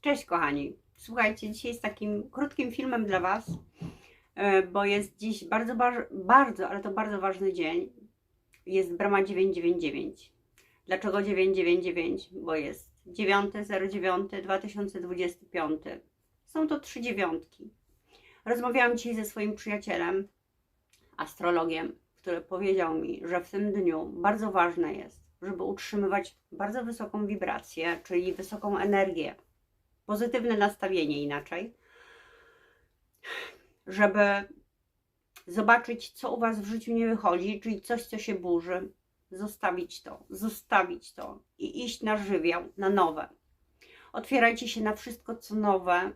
Cześć kochani. Słuchajcie, dzisiaj jest takim krótkim filmem dla Was, e, bo jest dziś bardzo, bar- bardzo, ale to bardzo ważny dzień. Jest brama 999. Dlaczego 999? Bo jest 9.09.2025. Są to trzy dziewiątki. Rozmawiałam dzisiaj ze swoim przyjacielem, astrologiem, który powiedział mi, że w tym dniu bardzo ważne jest, żeby utrzymywać bardzo wysoką wibrację, czyli wysoką energię, pozytywne nastawienie inaczej, żeby zobaczyć, co u Was w życiu nie wychodzi, czyli coś, co się burzy, zostawić to, zostawić to i iść na żywioł, na nowe. Otwierajcie się na wszystko, co nowe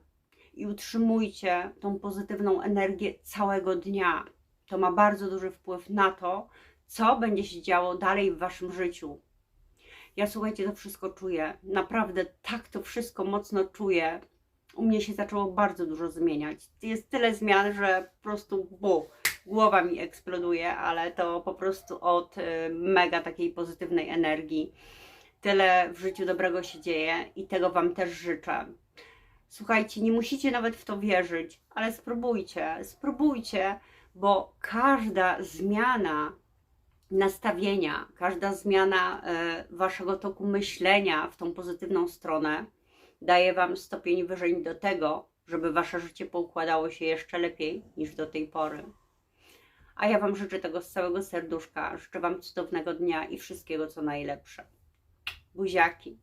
i utrzymujcie tą pozytywną energię całego dnia. To ma bardzo duży wpływ na to, co będzie się działo dalej w Waszym życiu. Ja słuchajcie, to wszystko czuję. Naprawdę tak to wszystko mocno czuję. U mnie się zaczęło bardzo dużo zmieniać. Jest tyle zmian, że po prostu bu, głowa mi eksploduje, ale to po prostu od y, mega takiej pozytywnej energii. Tyle w życiu dobrego się dzieje i tego Wam też życzę. Słuchajcie, nie musicie nawet w to wierzyć, ale spróbujcie, spróbujcie, bo każda zmiana nastawienia, każda zmiana e, waszego toku myślenia w tą pozytywną stronę daje wam stopień wyżej do tego, żeby wasze życie poukładało się jeszcze lepiej niż do tej pory. A ja wam życzę tego z całego serduszka. Życzę wam cudownego dnia i wszystkiego co najlepsze. Buziaki.